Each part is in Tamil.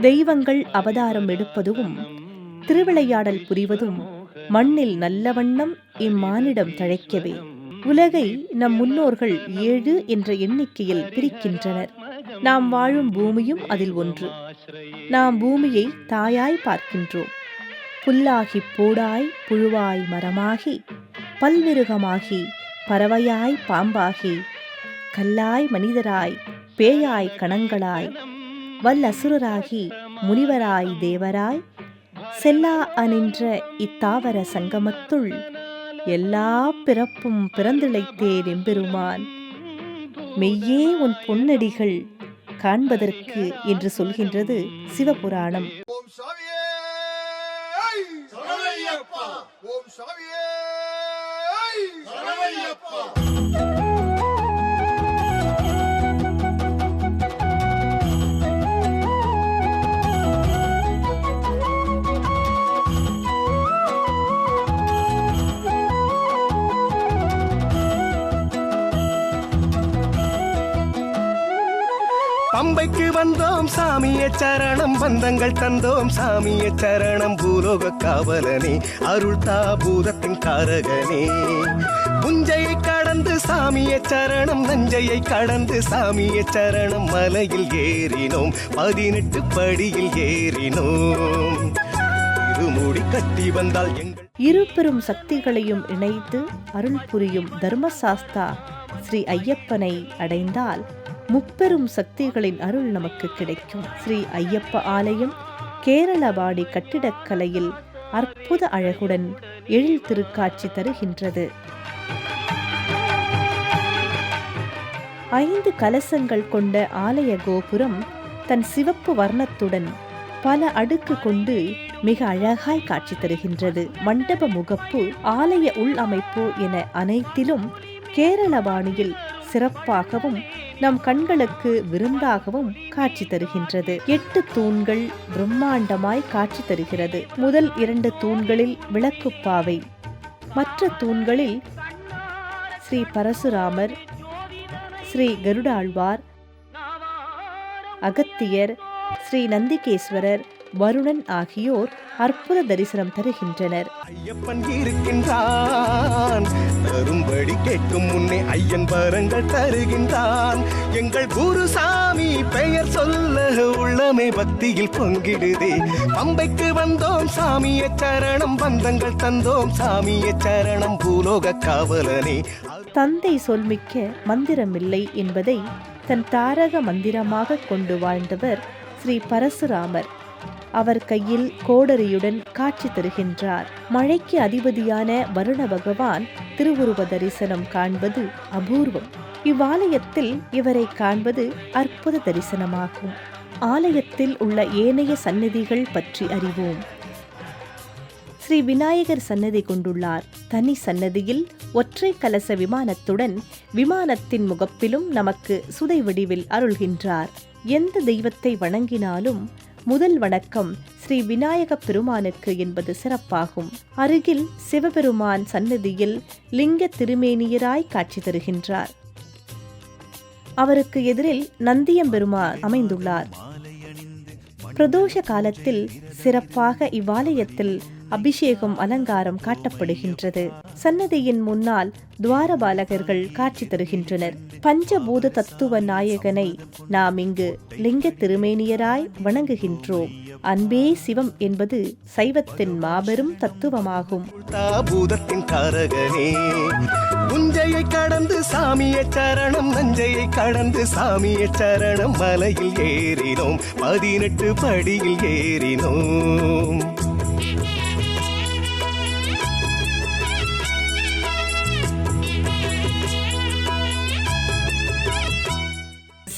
தெய்வங்கள் அவதாரம் எடுப்பதும் திருவிளையாடல் புரிவதும் மண்ணில் நல்ல வண்ணம் இம்மானிடம் தழைக்கவே. உலகை நம் முன்னோர்கள் ஏழு என்ற எண்ணிக்கையில் பிரிக்கின்றனர். நாம் வாழும் பூமியும் அதில் ஒன்று. நாம் பூமியை தாயாய் பார்க்கின்றோம். புல்லாகி பூடாய் புழுவாய் மரமாகி பல்மிருகமாகி பறவையாய் பாம்பாகி கல்லாய் மனிதராய் பேயாய் கணங்களாய் வல்லசுரராகி முனிவராய் தேவராய் செல்லா அனின்ற இத்தாவர சங்கமத்துள் எல்லா பிறப்பும் பிறந்திழைத்தேன் எம்பெருமான். மெய்யே உன் பொன்னடிகள் காண்பதற்கு என்று சொல்கின்றது சிவபுராணம். ஓம் சாமியே! பம்பைக்கு வந்தோம் சாமிய சரணம். பந்தங்கள் தந்தோம் சாமிய சரணம். பூலோக காவலனே அருள் தாபூதத்தின் காரகனே. புஞ்சையை கடந்து சாமிய சரணம் நஞ்சையை கடந்து சாமிய சரணம். மலையில் ஏறினோம் பதினெட்டு படியில் ஏறினோம். இருமுடி கட்டி வந்தால் எங்கள் இரு பெரும் சக்திகளையும் இணைத்து அருள் புரியும் தர்மசாஸ்தா ஸ்ரீ ஐயப்பனை அடைந்தால் முப்பெரும் சக்திகளின் அருள் நமக்கு கிடைக்கும். ஸ்ரீ ஐயப்ப ஆலயம் கேரளவாடி கட்டிடக்கலையில் அற்புத அழகுடன் எழில் திருக்காட்சி தருகின்றது. ஐந்து கலசங்கள் கொண்ட ஆலய கோபுரம் தன் சிவப்பு வர்ணத்துடன் பல அடுக்கு கொண்டு மிக அழகாய் காட்சி தருகின்றது. மண்டப முகப்பு ஆலய உள் அமைப்பு என அனைத்திலும் கேரள பாணியில் சிறப்பாகவும் நம் கண்களுக்கு விருந்தாகவும் காட்சி தருகின்றது. எட்டு தூண்கள் பிரம்மாண்டமாய் காட்சி தருகிறது. முதல் இரண்டு தூண்களில் விளக்குப்பாவை. மற்ற தூண்களில் ஸ்ரீ பரசுராமர் ஸ்ரீ கருடாழ்வார் அகத்தியர் ஸ்ரீ நந்திகேஸ்வரர் வருணன் ஆகியோர் அற்புத தரிசனம் தருகின்றனர். ஐயப்பன் இருக்கின்றான். தரும்படி கேட்கும் முன்னே ஐயன் வரங்கள் தருகின்றான். எங்கள் குருசாமி பெயர் சொல்ல உள்ளமே பக்தியில் பொங்கிடுதே. பம்பைக்கு வந்தோம் சாமிய சரணம். பந்தங்கள் தந்தோம் சாமிய சரணம். பூலோக காவலனே. தந்தை சொல்மிக்க மந்திரமில்லை என்பதை தன் தாரக மந்திரமாக கொண்டு வாழ்ந்தவர் ஸ்ரீ பரசுராமர். அவர் கையில் கோடரியுடன் காட்சி தருகின்றார். மழைக்கு அதிபதியான வருண பகவான் திருவுருவ தரிசனம் காண்பது அபூர்வம். இவ்வாலயத்தில் இவரை காண்பது அற்புத தரிசனமாகும். ஆலயத்தில் உள்ள ஏனைய சன்னதிகள் பற்றி அறிவோம். ஸ்ரீ விநாயகர் சன்னதி கொண்டுள்ளார். தனி சன்னதியில் ஒற்றை கலச விமானத்துடன் விமானத்தின் முகப்பிலும் நமக்கு சுதை வடிவில் அருள்கின்றார். எந்த தெய்வத்தை வணங்கினாலும் முதல் வணக்கம் ஸ்ரீ விநாயக பெருமானுக்கு என்பது சிறப்பாகும். அருகில் சிவபெருமான் சன்னதியில் லிங்க திருமேனியராய் காட்சி தருகின்றார். அவருக்கு எதிரில் நந்தியம்பெருமான் அமைந்துள்ளார். பிரதோஷ காலத்தில் சிறப்பாக இவ்வாலயத்தில் அபிஷேகம் அலங்காரம் காட்டப்படுகின்றது. சன்னதியின் முன்னால் துவாரபாலகர்கள் காட்சி தருகின்றனர். பஞ்சபூத தத்துவ நாயகனை நாம் இங்கு லிங்க திருமேனியராய் வணங்குகின்றோம். அன்பே சிவம் என்பது சைவத்தின் மாபெரும் தத்துவமாகும். தாபூதத்தின் காரகனே புஞ்சையை கடந்து சாமிய சரணம் நஞ்சையை கடந்து சாமிய சரணம் மலையில் ஏறினோம் பதினெட்டு படியில் ஏறினோம்.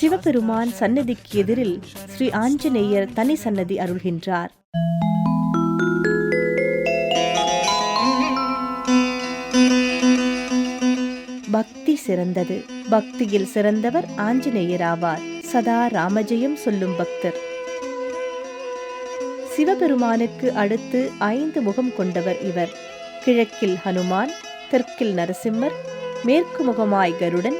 சிவபெருமான் சன்னதிக்கு எதிரில் ஸ்ரீ ஆஞ்சநேயர் தனி சன்னதி அருள்கின்றார். பக்தி சிறந்தது. பக்தியில் சிறந்தவர் ஆஞ்சநேயர் ஆவார் சதா ராமஜெயம் சொல்லும் பக்தர். சிவபெருமானுக்கு அடுத்து ஐந்து முகம் கொண்டவர் இவர். கிழக்கில் ஹனுமான் தெற்கில் நரசிம்மர் மேற்கு முகமாய் கருடன்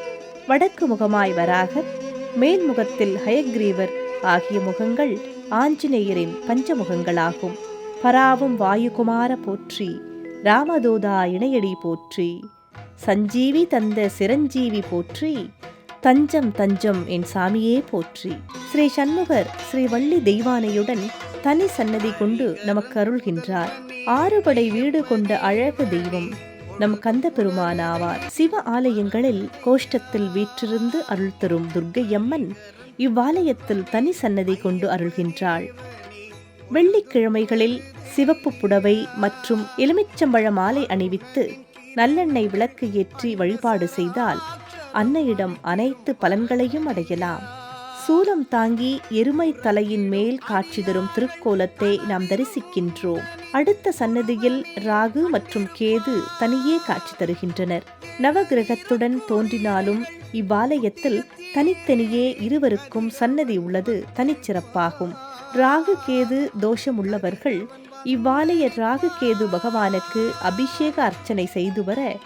வடக்கு முகமாய் வராகர் மேல்முகத்தில் ஹயக்ரீவர் ஆகிய முகங்கள் ஆஞ்சநேயரின் பஞ்சமுகங்களாகும். பராவும் வாயுகுமார போற்றி ராமதோதா இணையடி போற்றி சஞ்சீவி தந்த சிரஞ்சீவி போற்றி தஞ்சம் தஞ்சம் என் சாமியே போற்றி. ஸ்ரீ சண்முகர் ஸ்ரீ வள்ளி தெய்வானையுடன் தனி சன்னதி கொண்டு நமக்கு அருள்கின்றார். ஆறுபடை வீடு கொண்ட அழகு தெய்வம் நம் கந்த பெருமானாவார் சிவ ஆலயங்களில் கோஷ்டத்தில் வீற்றிருந்து அருள் தரும் துர்க்கையம்மன் இவ்வாலயத்தில் தனி சன்னதி கொண்டு அருள்கின்றாள். வெள்ளிக்கிழமைகளில் சிவப்பு புடவை மற்றும் எலுமிச்சம்பழ மாலை அணிவித்து நல்லெண்ணெய் விளக்கு ஏற்றி வழிபாடு செய்தால் அன்னையிடம் அனைத்து பலன்களையும் அடையலாம். சூலம் தாங்கி எருமை தலையின் மேல் காட்சி தரும் திருக்கோலத்தை நாம் தரிசிக்கின்றோம். அடுத்த சன்னதியில் ராகு மற்றும் கேது தனியே காட்சி தருகின்றனர். நவகிரகத்துடன் தோன்றினாலும் இவ்வாலயத்தில் தனித்தனியே இருவருக்கும் சன்னதி உள்ளது தனிச்சிறப்பாகும். ராகு கேது தோஷமுள்ளவர்கள் இவ்வாலய ராகு கேது பகவானுக்கு அபிஷேக அர்ச்சனை செய்து வர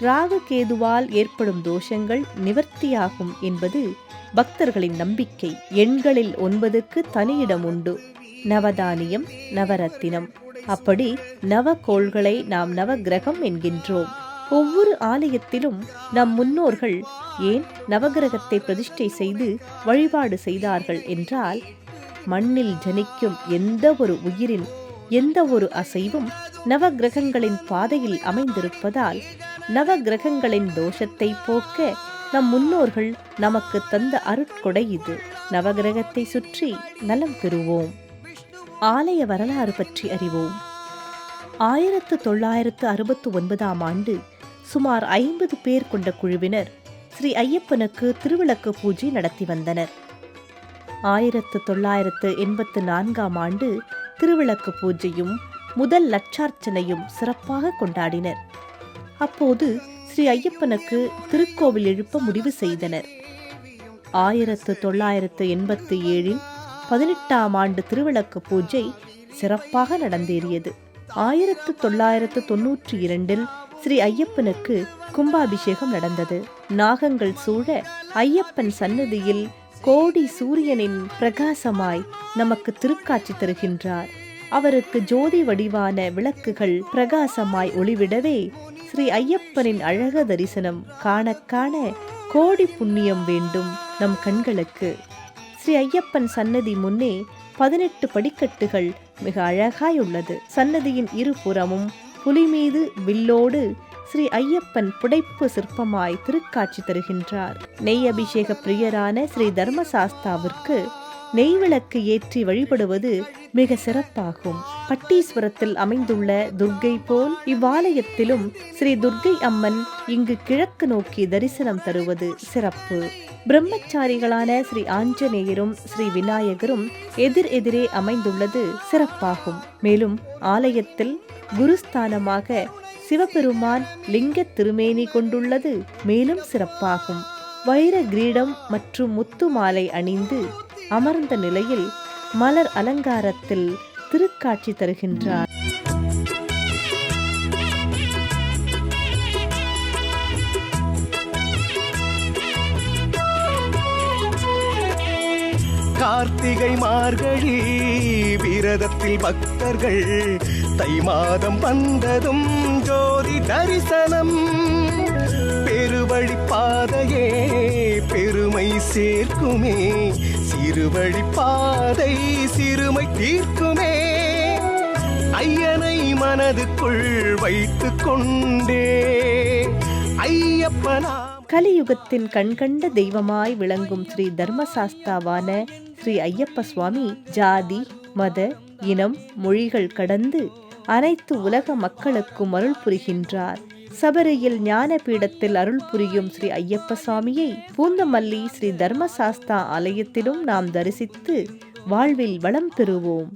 ராகு கேதுவால் ஏற்படும் தோஷங்கள் நிவர்த்தியாகும் என்பது பக்தர்களின் நம்பிக்கை. எண்களில் ஒன்பதுக்கு தனியிடம் உண்டு. நவதானியம் நவரத்தினம். அப்படி நவகோள்களை நாம் நவகிரகம் என்கின்றோம். ஒவ்வொரு ஆலயத்திலும் நம் முன்னோர்கள் ஏன் நவகிரகத்தை பிரதிஷ்டை செய்து வழிபாடு செய்தார்கள் என்றால் மண்ணில் ஜனிக்கும் எந்த ஒரு உயிரின் எந்த ஒரு அசைவும் நவகிரகங்களின் பாதையில் அமைந்திருப்பதால் நவ கிரகங்களின் தோஷத்தை போக்க நம் முன்னோர்கள் நமக்கு தந்த அருட்கொடை இது. நவகிரகத்தை சுற்றி நலம் பெறுவோம். ஆலய வரலாறு பற்றி அறிவோம். ஆயிரத்து தொள்ளாயிரத்து அறுபத்து ஒன்பதாம் ஆண்டு சுமார் ஐம்பது பேர் கொண்ட குழுவினர் ஸ்ரீ ஐயப்பனுக்கு திருவிளக்கு பூஜை நடத்தி வந்தனர். ஆயிரத்து தொள்ளாயிரத்து எண்பத்து நான்காம் ஆண்டு திருவிளக்கு பூஜையும் முதல் லட்சார்ச்சனையும் சிறப்பாக கொண்டாடினர். அப்போது ஸ்ரீ ஐயப்பனுக்கு திருக்கோவில் எழுப்ப முடிவு செய்தனர். ஆயிரத்து தொள்ளாயிரத்து எண்பத்தி ஏழில் பதினெட்டாம் ஆண்டு திருவிளக்கு பூஜை சிறப்பாக நடந்தேறியது. ஆயிரத்து தொள்ளாயிரத்து தொன்னூற்றி இரண்டில் ஸ்ரீ ஐயப்பனுக்கு கும்பாபிஷேகம் நடந்தது. நாகங்கள் சூழ ஐயப்பன் சன்னதியில் கோடி சூரியனின் பிரகாசமாய் நமக்கு திருக்காட்சி தருகின்றார். அவருக்கு ஜோதி வடிவான விளக்குகள் பிரகாசமாய் ஒளிவிடவே ஸ்ரீ ஐயப்பனின் அழக தரிசனம் காண காண கோடி புண்ணியம் வேண்டும் நம் கண்களுக்கு. ஸ்ரீ ஐயப்பன் சன்னதி முன்னே பதினெட்டு படிக்கட்டுகள் மிக அழகாய் உள்ளது. சன்னதியின் இருபுறமும் புலி மீது வில்லோடு ஸ்ரீ ஐயப்பன் புடைப்பு சிற்பமாய் திருக்காட்சி தருகின்றார். நெய் அபிஷேக பிரியரான ஸ்ரீ தர்மசாஸ்தாவிற்கு நெய் விளக்கு ஏற்றி வழிபடுவது மிக சிறப்பாகும். பட்டீஸ்வரத்தில் அமைந்துள்ள துர்க்கை போல் இவ்வாலயத்திலும் ஸ்ரீ துர்க்கை அம்மன் இங்கு கிழக்கு நோக்கி தரிசனம் தருவது சிறப்பு. பிரம்மச்சாரிகளான ஸ்ரீ ஆஞ்சநேயரும் ஸ்ரீ விநாயகரும் எதிர் எதிரே அமைந்துள்ளது சிறப்பாகும். மேலும் ஆலயத்தில் குருஸ்தானமாக சிவபெருமான் லிங்க திருமேனி கொண்டுள்ளது மேலும் சிறப்பாகும். வைர கிரீடம் மற்றும் முத்து மாலை அணிந்து அமர்ந்த நிலையில் மலர் அலங்காரத்தில் திருக்காட்சி தருகின்றார். கார்த்திகை மார்கழி விரதத்தில் பக்தர்கள் தை மாதம் வந்ததும் ஜோதி தரிசனம். சிறுவழிப்பாதையே பெருமை சேர்க்குமே. சிறுவழிப்பாதை சிறுமை தீர்க்குமே. ஐயனை மனதுக்குள் வைத்துக் கொண்டே. ஐயப்பனா கலியுகத்தின் கண்கண்ட தெய்வமாய் விளங்கும் ஸ்ரீ தர்மசாஸ்தாவான ஸ்ரீ ஐயப்ப சுவாமி ஜாதி மத இனம் மொழிகள் கடந்து அனைத்து உலக மக்களுக்கும் அருள் புரிகின்றார். சபரியில் ஞான பீடத்தில் அருள் புரியும் ஸ்ரீ ஐயப்ப சுவாமியை பூந்தமல்லி ஸ்ரீ தர்மசாஸ்தா ஆலயத்திலும் நாம் தரிசித்து வாழ்வில் வளம் பெறுவோம்.